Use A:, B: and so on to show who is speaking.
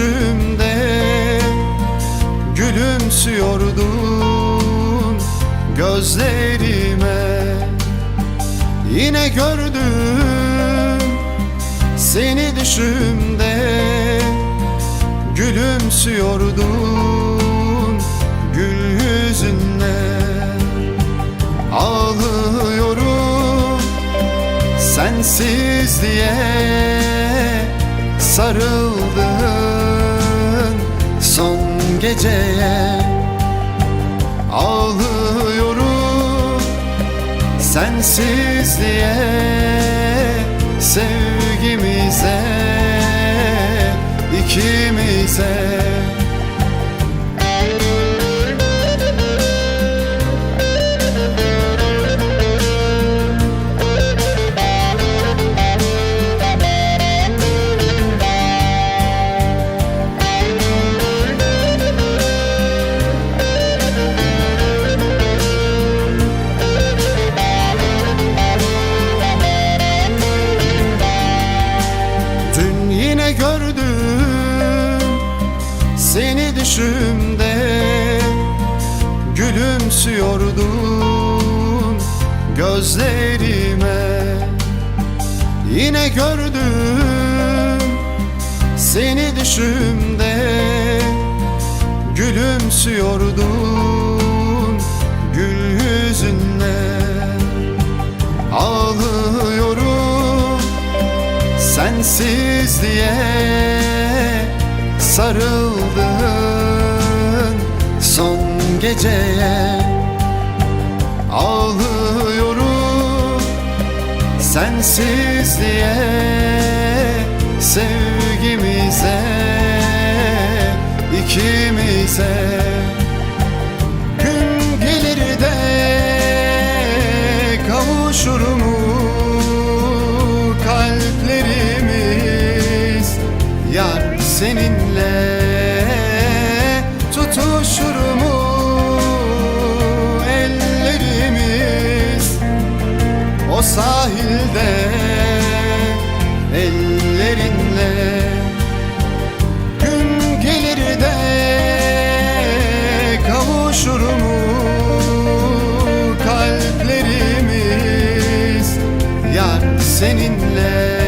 A: düşümde gülümsüyordun gözlerime. Yine gördüm seni düşümde gülümsüyordun gül yüzünle Ağlıyorum sensiz diye geceye Ağlıyorum sensiz diye sevgimize ikimize Yine gördüm seni düşümde. Gülümsüyordun gözlerime. Yine gördüm seni düşümde. Gülümsüyordun gül yüzünle. Ağlıyorum sensiz diye sarıldın. Son geceye Ağlıyorum. Sensiz diye sevgimize ikimize. Gün gelir de kavuşur seninle tutuşur mu ellerimiz. O sahilde ellerinle Gün gelir de kavuşur mu kalplerimiz. Yar seninle